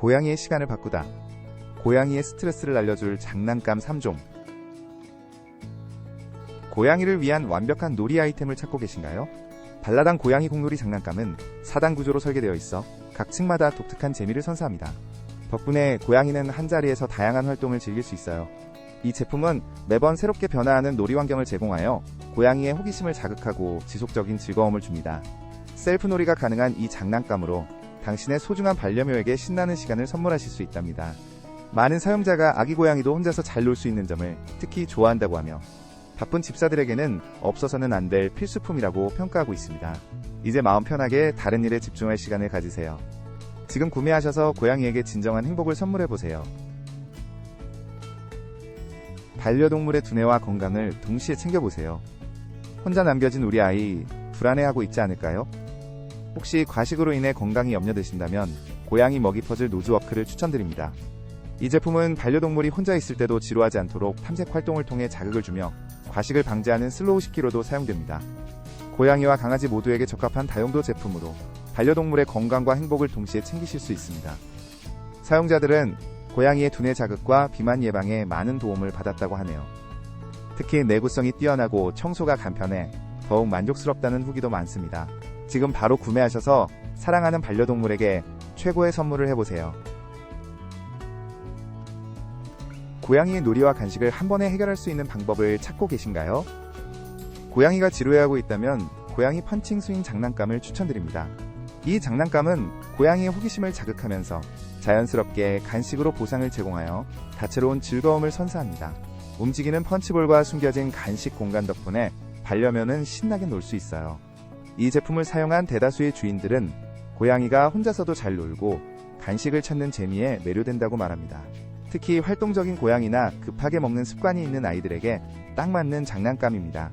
고양이의 시간을 바꾸다. 고양이의 스트레스를 날려줄 장난감 3종. 고양이를 위한 완벽한 놀이 아이템을 찾고 계신가요? 발라당 고양이 공놀이 장난감은 4단 구조로 설계되어 있어 각 층마다 독특한 재미를 선사합니다. 덕분에 고양이는 한자리에서 다양한 활동을 즐길 수 있어요. 이 제품은 매번 새롭게 변화하는 놀이 환경을 제공하여 고양이의 호기심을 자극하고 지속적인 즐거움을 줍니다. 셀프 놀이가 가능한 이 장난감으로 당신의 소중한 반려묘에게 신나는 시간을 선물하실 수 있답니다. 많은 사용자가 아기 고양이도 혼자서 잘 놀 수 있는 점을 특히 좋아한다고 하며 바쁜 집사들에게는 없어서는 안 될 필수품이라고 평가하고 있습니다. 이제 마음 편하게 다른 일에 집중할 시간을 가지세요. 지금 구매하셔서 고양이에게 진정한 행복을 선물해보세요. 반려동물의 두뇌와 건강을 동시에 챙겨보세요. 혼자 남겨진 우리 아이 불안해하고 있지 않을까요? 혹시 과식으로 인해 건강이 염려되신다면 고양이 먹이 퍼즐 노즈워크를 추천드립니다. 이 제품은 반려동물이 혼자 있을 때도 지루하지 않도록 탐색 활동을 통해 자극을 주며 과식을 방지하는 슬로우 식기로도 사용됩니다. 고양이와 강아지 모두에게 적합한 다용도 제품으로 반려동물의 건강과 행복을 동시에 챙기실 수 있습니다. 사용자들은 고양이의 두뇌 자극과 비만 예방에 많은 도움을 받았다고 하네요. 특히 내구성이 뛰어나고 청소가 간편해 더욱 만족스럽다는 후기도 많습니다. 지금 바로 구매하셔서 사랑하는 반려동물에게 최고의 선물을 해보세요. 고양이의 놀이와 간식을 한 번에 해결할 수 있는 방법을 찾고 계신가요? 고양이가 지루해하고 있다면 고양이 펀칭 스윙 장난감을 추천드립니다. 이 장난감은 고양이의 호기심을 자극하면서 자연스럽게 간식으로 보상을 제공하여 다채로운 즐거움을 선사합니다. 움직이는 펀치볼과 숨겨진 간식 공간 덕분에 반려묘는 신나게 놀 수 있어요. 이 제품을 사용한 대다수의 주인들은 고양이가 혼자서도 잘 놀고 간식을 찾는 재미에 매료된다고 말합니다. 특히 활동적인 고양이나 급하게 먹는 습관이 있는 아이들에게 딱 맞는 장난감입니다.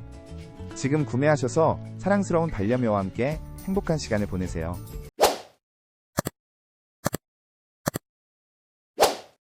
지금 구매하셔서 사랑스러운 반려묘와 함께 행복한 시간을 보내세요.